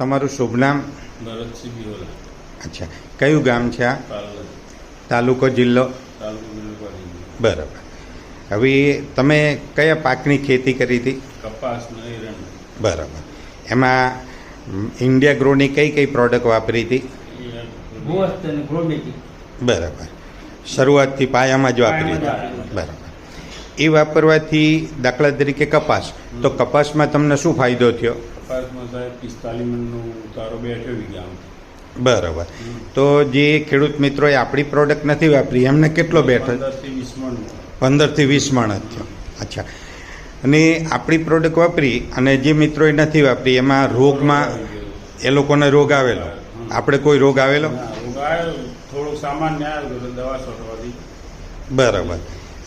તમારું શુભ નામ? ભરતસિંહ અચ્છા. કયું ગામ છે આ? તાલુકો. જિલ્લો? બરાબર. હવે તમે કયા પાકની ખેતી કરી હતી? કપાસ બરાબર. એમાં ઇન્ડિયા ગ્રોની કઈ કઈ પ્રોડક્ટ વાપરી હતી? બરાબર. શરૂઆતથી પાયામાં જ વાપરી હતી. બરાબર. એ વાપરવાથી દાખલા તરીકે કપાસ. તો કપાસમાં તમને શું ફાયદો થયો? કપાસમાં સાહેબ પિસ્તાલીસ મણનો ઉતારો બેઠો વીઘામાં બરાબર. તો જે ખેડૂત મિત્રોએ આપણી પ્રોડક્ટ નથી વાપરી એમને કેટલો બેઠો? પંદરથી વીસ મણ. પંદરથી વીસ મણ જ થયો. અચ્છા. અને આપણી પ્રોડક્ટ વાપરી અને જે મિત્રોએ નથી વાપરી એમાં રોગમાં એ લોકોને રોગ આવેલો. આપણે કોઈ રોગ આવેલો? થોડોક સામાન્ય દવા બરાબર.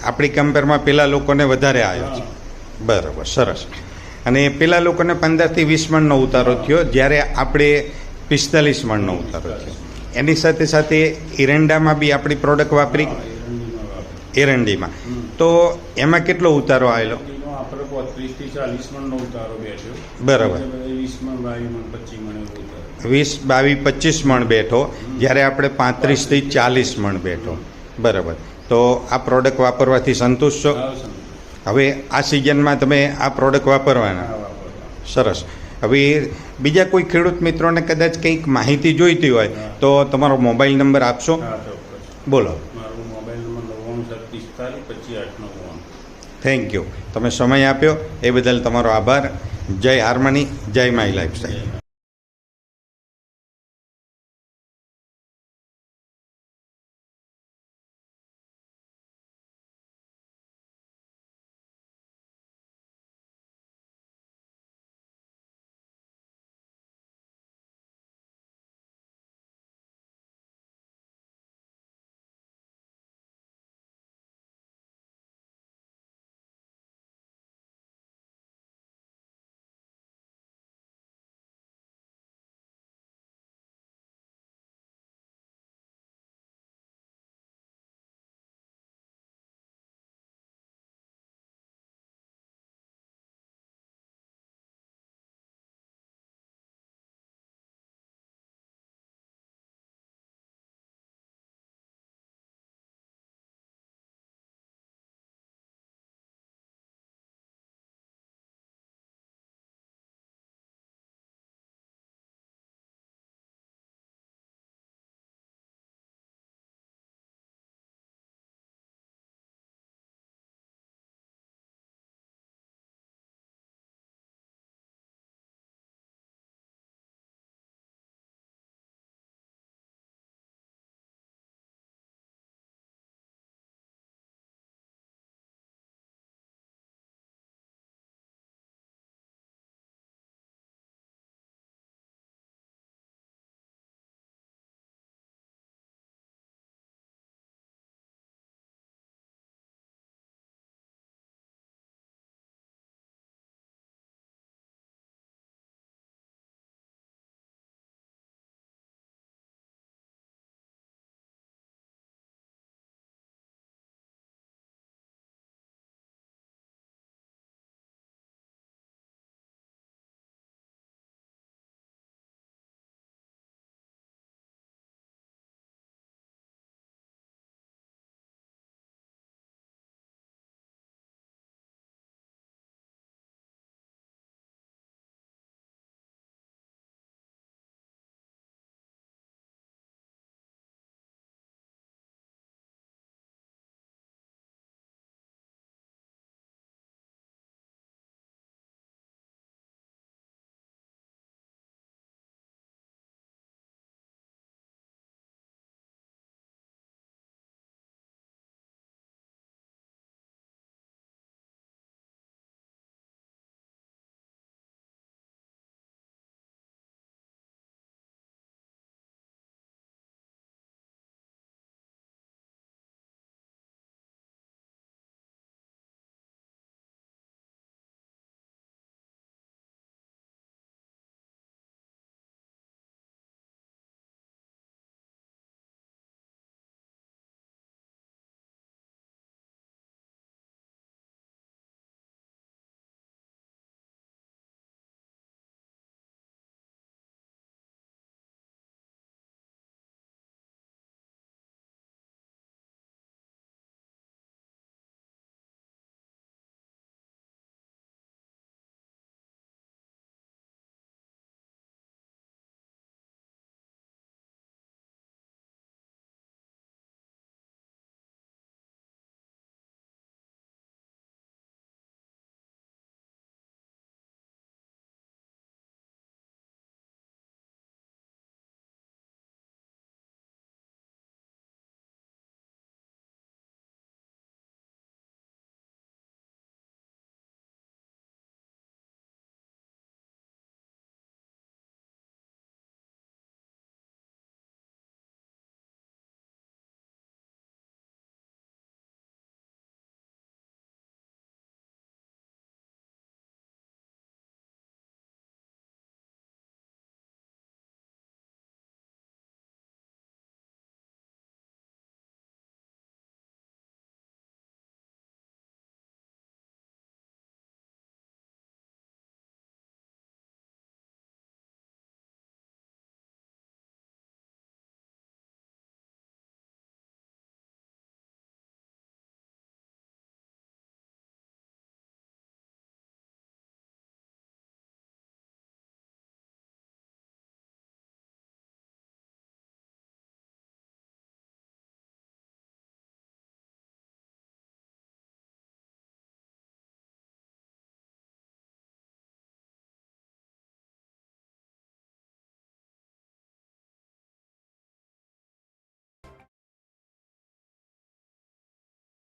આપણી કમ્પેરમાં પેલા લોકોને વધારે આવ્યો છે. બરાબર સરસ. અને પેલા લોકોને પંદરથી વીસ મણનો ઉતારો થયો જ્યારે આપણે પિસ્તાલીસ મણનો ઉતારો થયો. એની સાથે સાથે એરંડામાં બી આપણી પ્રોડક્ટ વાપરી. એરંડીમાં. તો એમાં કેટલો ઉતારો આવેલો? બરાબર. વીસ બાવીસ પચીસ મણ બેઠો જ્યારે આપણે પાંત્રીસથી ચાલીસ મણ બેઠો. બરાબર. તો આ પ્રોડક્ટ વાપરવાથી સંતુષ્ટ છો. હવે આ સિઝનમાં તમે આ પ્રોડક્ટ વાપરવાના. સરસ. હવે બીજા કોઈ ખેડૂત મિત્રોને કદાચ કંઈક માહિતી જોઈતી હોય તો તમારો મોબાઈલ નંબર આપશો? બોલો. થેન્ક યુ તમે સમય આપ્યો. એ બદલ તમારો આભાર. જય હાર્મની જય માય લાઈફસ્ટાઈલ.